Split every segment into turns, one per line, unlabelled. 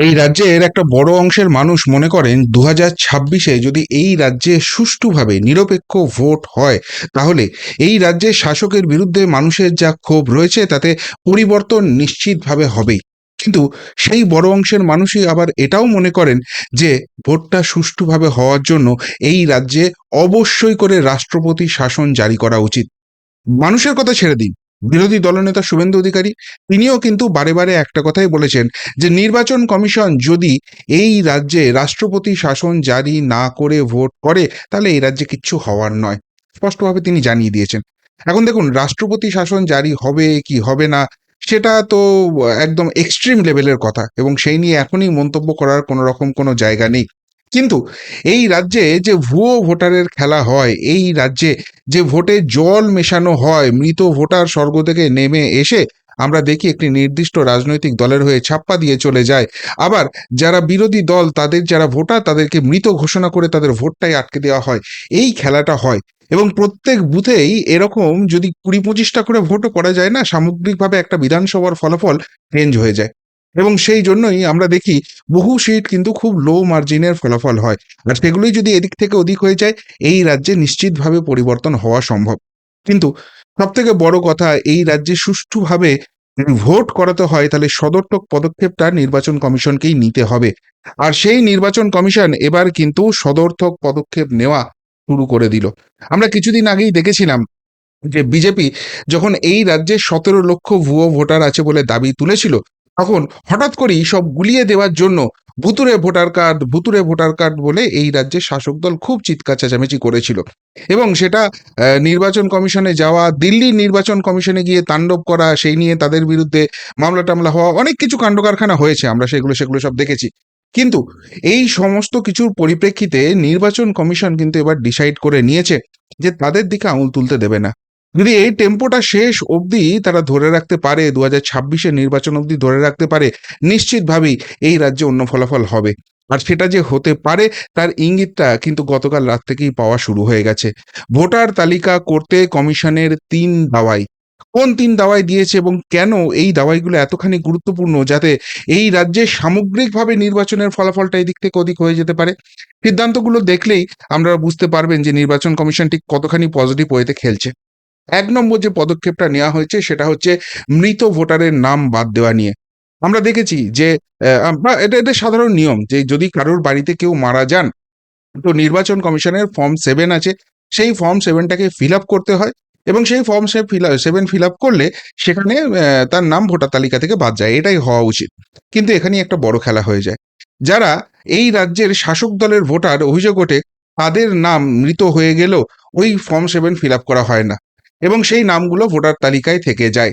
এই রাজ্যের একটা বড় অংশের মানুষ মনে করেন দু হাজার ছাব্বিশে যদি এই রাজ্যে সুষ্ঠুভাবে নিরপেক্ষ ভোট হয়, তাহলে এই রাজ্যের শাসকের বিরুদ্ধে মানুষের যা ক্ষোভ রয়েছে তাতে পরিবর্তন নিশ্চিতভাবে হবেই। কিন্তু সেই বড় অংশের মানুষই আবার এটাও মনে করেন যে ভোটটা সুষ্ঠুভাবে হওয়ার জন্য এই রাজ্যে অবশ্যই করে রাষ্ট্রপতি শাসন জারি করা উচিত। মানুষের কথা ছেড়ে দিন। বিরোধী দলনেতা শুভেন্দু অধিকারী, তিনিও কিন্তু বারে একটা কথাই বলেছেন যে নির্বাচন কমিশন যদি এই রাজ্যে রাষ্ট্রপতি শাসন জারি না করে ভোট করে, তাহলে এই রাজ্যে কিচ্ছু হওয়ার নয়। স্পষ্টভাবে তিনি জানিয়ে দিয়েছেন। এখন দেখুন, রাষ্ট্রপতি শাসন জারি হবে কি হবে না, সেটা তো একদম এক্সট্রিম লেভেলের কথা এবং সেই নিয়ে এখনই মন্তব্য করার কোনো রকম কোনো জায়গা নেই। কিন্তু এই রাজ্যে যে ভুয়ো ভোটারের খেলা হয়, এই রাজ্যে যে ভোটে জল মেশানো হয়, মৃত ভোটার স্বর্গ থেকে নেমে এসে আমরা দেখি একটি নির্দিষ্ট রাজনৈতিক দলের হয়ে ছাপ্পা দিয়ে চলে যায়। আবার যারা বিরোধী দল, তাদের যারা ভোটার, তাদেরকে মৃত ঘোষণা করে তাদের ভোটটাই আটকে দেওয়া হয়। এই খেলাটা হয় এবং প্রত্যেক বুথেই এরকম যদি কুড়ি পঁচিশটা করে ভোটও করা যায় না, সামগ্রিকভাবে একটা বিধানসভার ফলাফল চেঞ্জ হয়ে যায়। এবং সেই জন্যই আমরা দেখি বহু সিট কিন্তু খুব লো মার্জিনের ফলাফল হয়। আর সেগুলোই যদি এদিক থেকে ওদিক হয়ে যায়, এই রাজ্যে নিশ্চিতভাবে পরিবর্তন হওয়া সম্ভব। কিন্তু সব থেকে বড় কথা, এই রাজ্যে সুষ্ঠুভাবে ভোট করাতে হয়, তাহলে সদর্থক পদক্ষেপটা নির্বাচন কমিশনকেই নিতে হবে। আর সেই নির্বাচন কমিশন এবার কিন্তু সদর্থক পদক্ষেপ নেওয়া শুরু করে দিল। আমরা কিছুদিন আগেই দেখেছিলাম যে বিজেপি যখন এই রাজ্যে সতেরো লক্ষ ভুয়ো ভোটার আছে বলে দাবি তুলেছিল তখন হঠাৎ করেই সব গুলিয়ে দেওয়ার জন্য ভুতুরে ভোটার কার্ড ভুতুরে ভোটার কার্ড বলে এই রাজ্যের শাসক দল খুব চিৎকার চেঁচামেচি করেছিল। এবং সেটা নির্বাচন কমিশনে যাওয়া, দিল্লির নির্বাচন কমিশনে গিয়ে তাণ্ডব করা, সেই নিয়ে তাদের বিরুদ্ধে মামলা টামলা হওয়া, অনেক কিছু কাণ্ড কারখানা হয়েছে, আমরা সেগুলো সেগুলো সব দেখেছি। কিন্তু এই সমস্ত কিছুর পরিপ্রেক্ষিতে নির্বাচন কমিশন কিন্তু এবার ডিসাইড করে নিয়েছে যে তাদের দিকে আঙুল তুলতে দেবে না। যদি এই টেম্পোটা শেষ অবধি তারা ধরে রাখতে পারে দু হাজার ছাব্বিশের নির্বাচন অবধি ধরে রাখতে পারে, নিশ্চিতভাবেই এই রাজ্যে অন্য ফলাফল হবে। আর সেটা যে হতে পারে, তার ইঙ্গিতটা কিন্তু গতকাল রাত থেকেই পাওয়া শুরু হয়ে গেছে। ভোটার তালিকা করতে কমিশনের তিন দাওয়াই। কোন তিন দাওয়াই দিয়েছে এবং কেন এই দাওয়াইগুলো এতখানি গুরুত্বপূর্ণ যাতে এই রাজ্যে সামগ্রিকভাবে নির্বাচনের ফলাফলটা এদিক থেকে ওদিক হয়ে যেতে পারে? সিদ্ধান্তগুলো দেখলেই আমরা বুঝতে পারবেন যে নির্বাচন কমিশন ঠিক কতখানি পজিটিভ ওয়েতে খেলছে। এক নম্বর যে পদক্ষেপটা নেওয়া হয়েছে সেটা হচ্ছে মৃত ভোটারের নাম বাদ দেওয়া নিয়ে। আমরা দেখেছি যে এটা এটা সাধারণ নিয়ম যে যদি কারোর বাড়িতে কেউ মারা যান, তো নির্বাচন কমিশনের ফর্ম সেভেন আছে, সেই ফর্ম সেভেনটাকে ফিল আপ করতে হয় এবং সেই ফর্ম সে ফিল সেভেন ফিল আপ করলে সেখানে তার নাম ভোটার তালিকা থেকে বাদ যায়, এটাই হওয়া উচিত। কিন্তু এখানে একটা বড় খেলা হয়ে যায়। যারা এই রাজ্যের শাসক দলের ভোটার অভিযোগ ওঠে, তাদের নাম মৃত হয়ে গেলেও ওই ফর্ম সেভেন ফিল আপ করা হয় না। এবং সেই নামগুলো ভোটার তালিকায় থেকে যায়।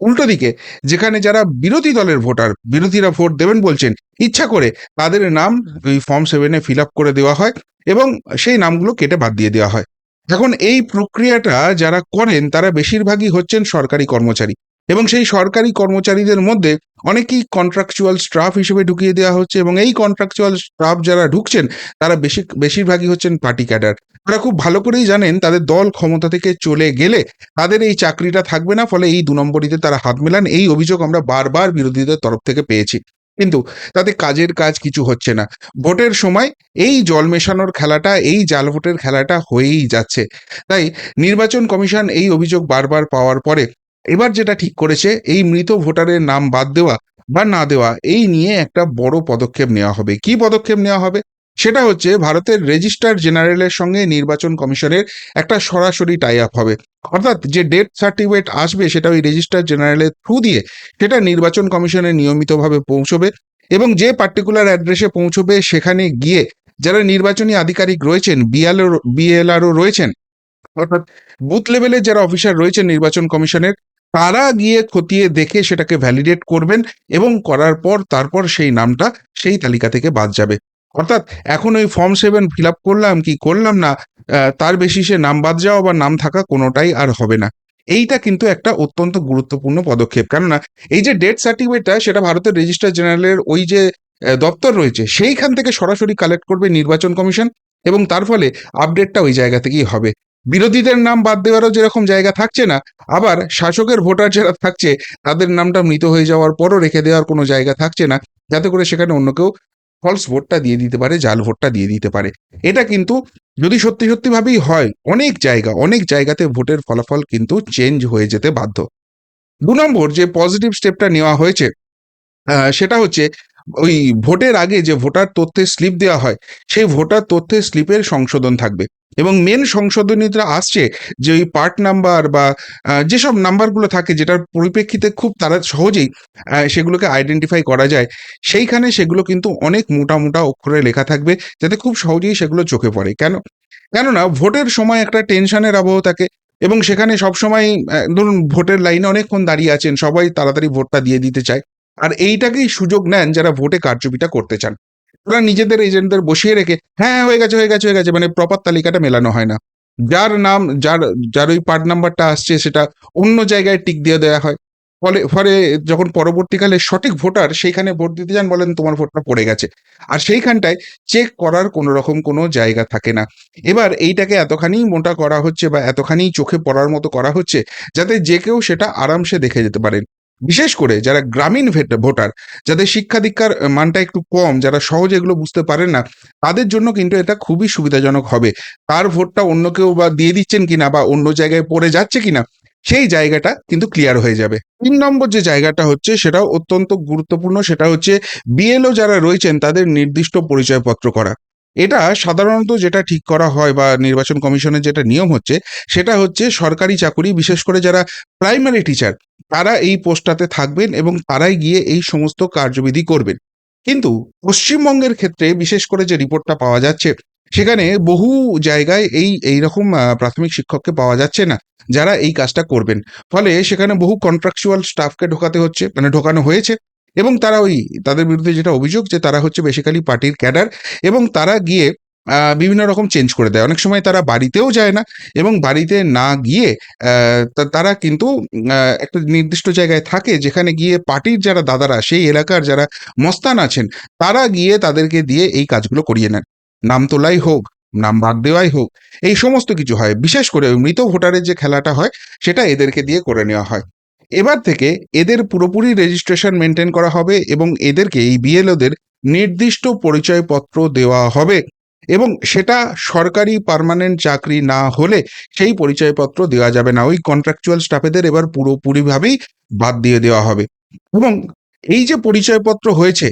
উল্টো দিকে, যেখানে যারা বিরোধী দলের ভোটার, বিরোধীরা ভোট দেবেন বলছেন, ইচ্ছা করে তাদের নাম ওই ফর্ম সেভেনে ফিল আপ করে দেওয়া হয় এবং সেই নামগুলো কেটে বাদ দিয়ে দেওয়া হয়। এখন এই প্রক্রিয়াটা যারা করেন, তারা বেশিরভাগই হচ্ছেন সরকারি কর্মচারী এবং সেই সরকারি কর্মচারীদের মধ্যে অনেকেই কন্ট্রাকচুয়াল স্টাফ হিসেবে ঢুকিয়ে দেওয়া হচ্ছে এবং এই কন্ট্রাকচুয়াল স্টাফ যারা ঢুকছেন, তারা বেশি বেশিরভাগই হচ্ছেন পার্টি ক্যাডার তারা খুব ভালো করেই জানেন তাদের দল ক্ষমতা থেকে চলে গেলে তাদের এই চাকরিটা থাকবে না, ফলে এই দু নম্বরিতে তারা হাত মেলান। এই অভিযোগ আমরা বারবার বিরোধীদের তরফ থেকে পেয়েছি। কিন্তু তাতে কাজের কাজ কিছু হচ্ছে না। ভোটের সময় এই জল মেশানোর খেলাটা, এই জাল ভোটের খেলাটা হয়েই যাচ্ছে। তাই নির্বাচন কমিশন এই অভিযোগ বারবার পাওয়ার পরে এবার যেটা ঠিক করেছে, এই মৃত ভোটারের নাম বাদ দেওয়া বা না দেওয়া, এই নিয়ে একটা বড় পদক্ষেপ নেওয়া হবে। কি পদক্ষেপ নেওয়া হবে? সেটা হচ্ছে ভারতের রেজিস্ট্রার জেনারেলের সঙ্গে নির্বাচন কমিশনের একটা সরাসরি টাই আপ হবে। অর্থাৎ যে ডেথ সার্টিফিকেট আসবে সেটা ওই রেজিস্ট্রার জেনারেলের থ্রু দিয়ে সেটা নির্বাচন কমিশনে নিয়মিতভাবে পৌঁছবে এবং যে পার্টিকুলার অ্যাড্রেসে পৌঁছবে সেখানে গিয়ে যারা নির্বাচনী আধিকারিক রয়েছেন বিএলও বিএলআরও রয়েছেন, অর্থাৎ বুথ লেভেলের যারা অফিসার রয়েছেন নির্বাচন কমিশনের, তারা গিয়ে খতিয়ে দেখে সেটাকে ভ্যালিডেট করবেন এবং করার পর তারপর সেই নামটা সেই তালিকা থেকে বাদ যাবে। অর্থাৎ এখন ওই ফর্ম সেভেন ফিল আপ করলাম, কি করলাম না তার বেশি সে নাম বাদ যাওয়া বা নাম থাকা কোনোটাই আর হবে না। এইটা কিন্তু একটা অত্যন্ত গুরুত্বপূর্ণ পদক্ষেপ। কেননা এই যে ডেথ সার্টিফিকেটটা সেটা ভারতের রেজিস্ট্রার জেনারেলের ওই যে দপ্তর রয়েছে, সেইখান থেকে সরাসরি কালেক্ট করবে নির্বাচন কমিশন এবং তার ফলে আপডেটটা ওই জায়গা থেকেই হবে। বিরোধীদের নাম বাদ দেওয়ারও যেরকম জায়গা থাকছে না, আবার শাসকের ভোটার যারা থাকছে, তাদের নামটা মৃত হয়ে যাওয়ার পরও রেখে দেওয়ার কোনো জায়গা থাকছে না, যাতে করে সেখানে অন্য কেউ ফলস ভোটটা দিয়ে দিতে পারে, জাল ভোটটা দিয়ে দিতে পারে। এটা কিন্তু যদি সত্যি সত্যি ভাবেই হয়, অনেক জায়গা, অনেক জায়গাতে ভোটের ফলাফল কিন্তু চেঞ্জ হয়ে যেতে বাধ্য। দু নম্বর যে পজিটিভ স্টেপটা নেওয়া হয়েছে সেটা হচ্ছে ওই ভোটের আগে যে ভোটার তথ্যের স্লিপ দেওয়া হয়, সেই ভোটার তথ্যের স্লিপের সংশোধন থাকবে। এবং মেন সংশোধনীটা আসছে যে ওই পার্ট নাম্বার বা যেসব নাম্বারগুলো থাকে যেটার পরিপ্রেক্ষিতে খুব তারা সহজেই সেগুলোকে আইডেন্টিফাই করা যায়, সেইখানে সেগুলো কিন্তু অনেক মোটা মোটা অক্ষরে লেখা থাকবে যাতে খুব সহজেই সেগুলো চোখে পড়ে। কেন? কেননা ভোটের সময় একটা টেনশনের আবহ থাকে এবং সেখানে সবসময় ধরুন ভোটের লাইনে অনেকক্ষণ দাঁড়িয়ে আছেন, সবাই তাড়াতাড়ি ভোটটা দিয়ে দিতে চায়। আর এইটাকেই সুযোগ নেন যারা ভোটে কারচুপিটা করতে চান। তারা নিজেদের এজেন্টদের বসিয়ে রেখে হ্যাঁ হয়ে গেছে হয়ে গেছে হয়ে গেছে। মানে প্রপার তালিকাটা মেলানো হয় না। যার নাম, যার যার ওই পার্ট নাম্বারটা আসছে, সেটা অন্য জায়গায় টিক দিয়ে দেওয়া হয়। ফলে ফলে যখন পরবর্তীকালে সঠিক ভোটার সেইখানে ভোট দিতে যান, বলেন তোমার ভোটটা পড়ে গেছে। আর সেইখানটায় চেক করার কোনো রকম কোনো জায়গা থাকে না। এবার এইটাকে এতখানি মোটা করা হচ্ছে বা এতখানি চোখে পড়ার মতো করা হচ্ছে, যাতে যে কেউ সেটা আরামসে দেখে যেতে পারেন। বিশেষ করে যারা গ্রামীণ ভেট- ভোটার, যাদের শিক্ষা দীক্ষার মানটা একটু কম, যারা সহজে এগুলো বুঝতে পারেন না, তাদের জন্য কিন্তু এটা খুবই সুবিধাজনক হবে। তার ভোটটা অন্য কেউ বা দিয়ে দিচ্ছেন কিনা বা অন্য জায়গায় পড়ে যাচ্ছে কিনা, সেই জায়গাটা কিন্তু ক্লিয়ার হয়ে যাবে। তিন নম্বর যে জায়গাটা হচ্ছে, সেটাও অত্যন্ত গুরুত্বপূর্ণ, সেটা হচ্ছে বিএলও যারা রয়েছেন, তাদের নির্দিষ্ট পরিচয়পত্র করা। এটা সাধারণত যেটা ঠিক করা হয় বা নির্বাচন কমিশনের যেটা নিয়ম হচ্ছে, সেটা হচ্ছে সরকারি চাকুরি, বিশেষ করে যারা প্রাইমারি টিচার, তারা এই পোস্টটাতে থাকবেন এবং তারাই গিয়ে এই সমস্ত কার্যবিধি করবেন। কিন্তু পশ্চিমবঙ্গের ক্ষেত্রে বিশেষ করে যে রিপোর্টটা পাওয়া যাচ্ছে, সেখানে বহু জায়গায় এই, এইরকম প্রাথমিক শিক্ষককে পাওয়া যাচ্ছে না, যারা এই কাজটা করবেন। ফলে সেখানে বহু কন্ট্রাকচুয়াল স্টাফকে ঢোকাতে হচ্ছে মানে ঢোকানো হয়েছে। এবং তারা ওই তাদের বিরুদ্ধে যেটা অভিযোগ যে তারা হচ্ছে বেসিক্যালি পার্টির ক্যাডার এবং তারা গিয়ে বিভিন্ন রকম চেঞ্জ করে দেয়। অনেক সময় তারা বাড়িতেও যায় না এবং বাড়িতে না গিয়ে তারা কিন্তু একটা নির্দিষ্ট জায়গায় থাকে যেখানে গিয়ে পার্টির যারা দাদারা, সেই এলাকার যারা মস্তান আছেন, তারা গিয়ে তাদেরকে দিয়ে এই কাজগুলো করিয়ে নেন। নাম তোলাই হোক, নাম ভাগ দেওয়াই হোক, এই সমস্ত কিছু হয়। বিশেষ করে মৃত ভোটারের যে খেলাটা হয়, সেটা এদেরকে দিয়ে করে নেওয়া হয়। এবার থেকে এদের পুরোপুরি রেজিস্ট্রেশন মেনটেন করা হবে এবং এদেরকে এই বিএলওদের নির্দিষ্ট পরিচয়পত্র দেওয়া হবে এবং সেটা সরকারি পার্মানেন্ট চাকরি না হলে সেই পরিচয়পত্র দেওয়া যাবে না। ওই কন্ট্রাকচুয়াল স্টাফেদের এবার পুরোপুরিভাবেই বাদ দিয়ে দেওয়া হবে। এবং এই যে পরিচয়পত্র হয়েছে,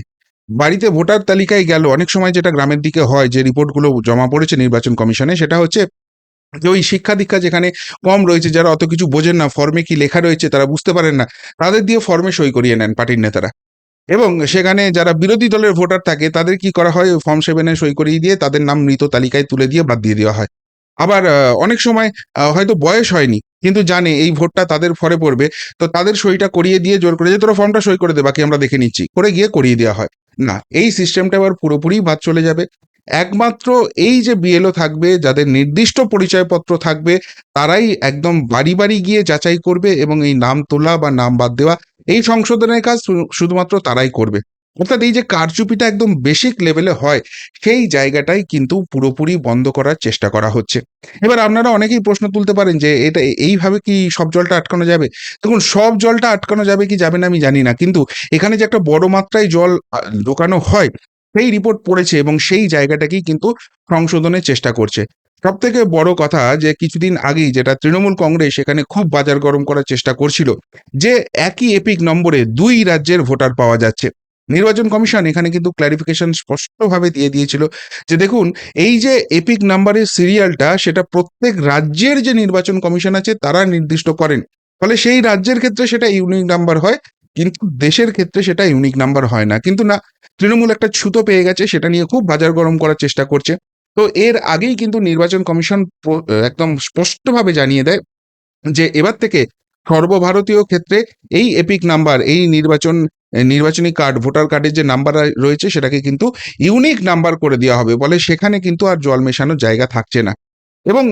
বাড়িতে ভোটার তালিকায় গেল। অনেক সময় যেটা গ্রামের দিকে হয়, যে রিপোর্টগুলো জমা পড়েছে নির্বাচন কমিশনে, সেটা হচ্ছে যে ওই শিক্ষা দীক্ষা যেখানে কম রয়েছে, যারা অত কিছু বোঝেন না ফর্মে কি লেখা রয়েছে তারা বুঝতে পারেন না, তাদের দিয়ে ফর্মে সই করিয়ে নেন পার্টির নেতারা। এবং সেখানে যারা বিরোধী দলের ভোটার থাকে, তাদের কি করা হয়? ফর্ম সেভেনে সই করিয়ে দিয়ে তাদের নাম মৃত তালিকায় তুলে দিয়ে বাদ দিয়ে দেওয়া হয়। আবার অনেক সময় হয়তো বয়স হয়নি, কিন্তু জানে এই ভোটটা তাদের ফরে পড়বে, তো তাদের সইটা করিয়ে দিয়ে জোর করে যে তোরা ফর্মটা সই করে দে, বাকি আমরা দেখে নিচ্ছি, করে গিয়ে করিয়ে দেওয়া হয়। না, এই সিস্টেমটা এবার পুরোপুরি বাদ চলে যাবে। একমাত্র এই যে বিএলও থাকবে, যাদের নির্দিষ্ট পরিচয়পত্র থাকবে, তারাই একদম বাড়ি বাড়ি গিয়ে যাচাই করবে এবং এই নাম তোলা বা নাম বাদ দেওয়া, এই সংশোধনের কাজ শুধুমাত্র তারাই করবে। অর্থাৎ এই যে কারচুপিটা একদম বেসিক লেভেলে হয়, সেই জায়গাটাই কিন্তু পুরোপুরি বন্ধ করার চেষ্টা করা হচ্ছে। এবার আপনারা অনেকেই প্রশ্ন তুলতে পারেন যে, এটা এইভাবে কি সব জলটা আটকানো যাবে? দেখুন, সব জলটা আটকানো যাবে কি যাবে না আমি জানি না, কিন্তু এখানে যে একটা বড় মাত্রায় জল ঢোকানো হয় সেই রিপোর্ট পড়েছে এবং সেই জায়গাটাকেই কিন্তু সংশোধনের চেষ্টা করছে। সব থেকে বড় কথা যে কিছুদিন আগেই যেটা তৃণমূল কংগ্রেস সেখানে খুব বাজার গরম করার চেষ্টা করছিল যে একই এপিক নম্বরে দুই রাজ্যের ভোটার পাওয়া যাচ্ছে। নির্বাচন কমিশন এখানে কিন্তু ক্ল্যারিফিকেশন স্পষ্টভাবে দিয়ে দিয়েছিল যে দেখুন, এই যে এপিক নাম্বারের সিরিয়ালটা সেটা প্রত্যেক রাজ্যের যে নির্বাচন কমিশন আছে তারা নির্দিষ্ট করেন। ফলে সেই রাজ্যের ক্ষেত্রে সেটা ইউনিক নাম্বার হয় কিন্তু দেশের ক্ষেত্রে সেটা ইউনিক নাম্বার হয় না। কিন্তু না, তৃণমূল একটা ছুতো পেয়ে গেছে, সেটা নিয়ে খুব বাজার গরম করার চেষ্টা করছে। তো এর আগেই কিন্তু নির্বাচন কমিশন একদম স্পষ্টভাবে জানিয়ে দেয় যে এবার থেকে সর্বভারতীয় ক্ষেত্রে এই এপিক নাম্বার এই নির্বাচন, নির্বাচনী কার্ড ভোটার কার্ডের যে নাম্বার রয়েছে, সেটাকে কিন্তু ইউনিক নাম্বার করে দেওয়া হবে। বলে সেখানে কিন্তু আর জল মেশানোর জায়গা থাকছে না। এবং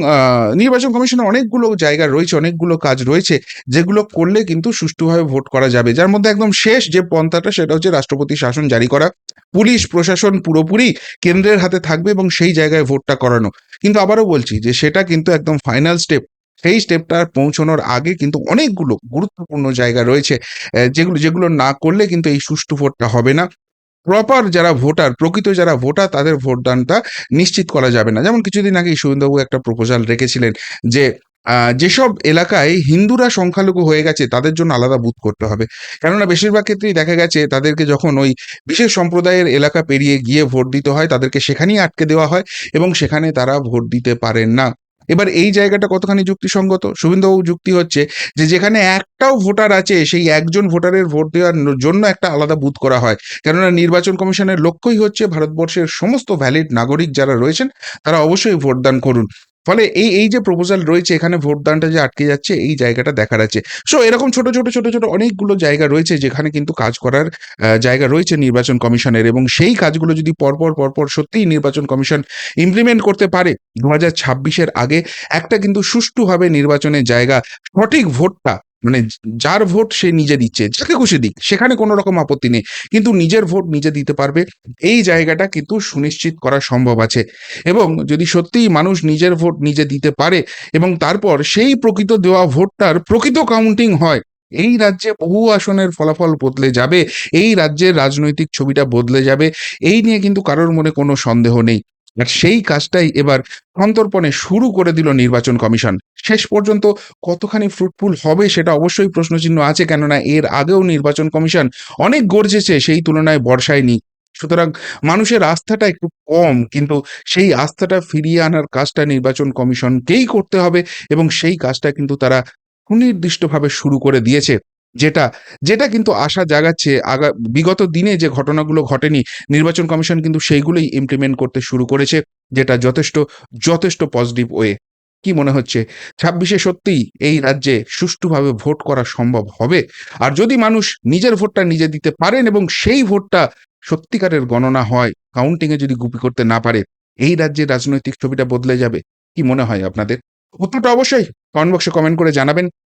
নির্বাচন কমিশনের অনেকগুলো জায়গা রয়েছে, অনেকগুলো কাজ রয়েছে, যেগুলো করলে কিন্তু সুষ্ঠুভাবে ভোট করা যাবে। যার মধ্যে একদম শেষ যে পন্থাটা, সেটা হচ্ছে রাষ্ট্রপতি শাসন জারি করা। পুলিশ, প্রশাসন পুরোপুরি কেন্দ্রের হাতে থাকবে এবং সেই জায়গায় ভোটটা করানো। কিন্তু আবারও বলছি যে সেটা কিন্তু একদম ফাইনাল স্টেপ সেই স্টেপটা পৌঁছানোর আগে কিন্তু অনেকগুলো গুরুত্বপূর্ণ জায়গা রয়েছে যেগুলো যেগুলো না করলে কিন্তু এই সুষ্ঠু ভোটটা হবে না। প্রপার যারা ভোটার প্রকৃত যারা ভোটার তাদের ভোটদানটা নিশ্চিত করা যাবে না। যেমন কিছুদিন আগে শুভেন্দুবাবু একটা প্রপোজাল রেখেছিলেন যে যেসব এলাকায় হিন্দুরা সংখ্যালঘু হয়ে গেছে, তাদের জন্য আলাদা বুথ করতে হবে। কেননা বেশিরভাগ ক্ষেত্রেই দেখা গেছে, তাদেরকে যখন ওই বিশেষ সম্প্রদায়ের এলাকা পেরিয়ে গিয়ে ভোট দিতে হয়, তাদেরকে সেখানেই আটকে দেওয়া হয় এবং সেখানে তারা ভোট দিতে পারেন না। এবার এই জায়গাটা কতখানি যুক্তিসঙ্গত? শুভেন্দুবাবু, যুক্তি হচ্ছে যে যেখানে একটাও ভোটার আছে, সেই একজন ভোটারের ভোট দেওয়ার জন্য একটা আলাদা বুথ করা হয়। কেননা নির্বাচন কমিশনের লক্ষ্যই হচ্ছে ভারতবর্ষের সমস্ত ভ্যালিড নাগরিক যারা রয়েছেন, তারা অবশ্যই ভোটদান করুন। ফলে এই এই যে প্রপোজাল রয়েছে, এখানে ভোটদানটা যে আটকে যাচ্ছে, এই জায়গাটা দেখার আছে সো এরকম ছোট ছোট ছোট ছোট অনেকগুলো জায়গা রয়েছে, যেখানে কিন্তু কাজ করার জায়গা রয়েছে নির্বাচন কমিশনের এবং সেই কাজগুলো যদি পরপর পরপর সত্যিই নির্বাচন কমিশন ইমপ্লিমেন্ট করতে পারে, দু হাজার ছাব্বিশের আগে একটা কিন্তু সুষ্ঠুভাবে নির্বাচনের জায়গা, সঠিক ভোটটা মানে যার ভোট সে নিজে দিচ্ছে, যাকে খুশি দিক, সেখানে কোনো রকম আপত্তি নেই। কিন্তু নিজের ভোট নিজে দিতে পারবে, এই জায়গাটা কিন্তু সুনিশ্চিত করা সম্ভব আছে। এবং যদি সত্যিই মানুষ নিজের ভোট নিজে দিতে পারে এবং তারপর সেই প্রকৃত দেওয়া ভোটটার প্রকৃত কাউন্টিং হয়, এই রাজ্যে বহু আসনের ফলাফল বদলে যাবে, এই রাজ্যের রাজনৈতিক ছবিটা বদলে যাবে, এই নিয়ে কিন্তু কারোর মনে কোনো সন্দেহ নেই। আর সেই কাজটাই এবার সন্তর্পণে শুরু করে দিল নির্বাচন কমিশন। শেষ পর্যন্ত কতখানি ফ্রুটফুল হবে সেটা অবশ্যই প্রশ্নচিহ্ন আছে, কেননা এর আগেও নির্বাচন কমিশন অনেক গর্জেছে, সেই তুলনায় বর্ষায়নি। সুতরাং মানুষের আস্থাটা একটু কম, কিন্তু সেই আস্থাটা ফিরিয়ে আনার কাজটা নির্বাচন কমিশনকেই করতে হবে এবং সেই কাজটা কিন্তু তারা সুনির্দিষ্টভাবে শুরু করে দিয়েছে। যেটা যেটা কিন্তু আশা জাগাচ্ছে আগা, বিগত দিনে যে ঘটনাগুলো ঘটেনি, নির্বাচন কমিশন কিন্তু সেইগুলোই ইমপ্লিমেন্ট করতে শুরু করেছে, যেটা যথেষ্ট যথেষ্ট পজিটিভ ওয়ে কি মনে হচ্ছে? ছাব্বিশে সত্যিই এই রাজ্যে সুষ্ঠুভাবে ভোট করা সম্ভব হবে? আর যদি মানুষ নিজের ভোটটা নিজে দিতে পারেন এবং সেই ভোটটা সত্যিকারের গণনা হয় কাউন্টিং এ যদি গুপি করতে না পারে, এই রাজ্যের রাজনৈতিক ছবিটা বদলে যাবে, কি মনে হয় আপনাদের? উত্তরটা অবশ্যই কমেন্ট বক্সে কমেন্ট করে জানাবেন।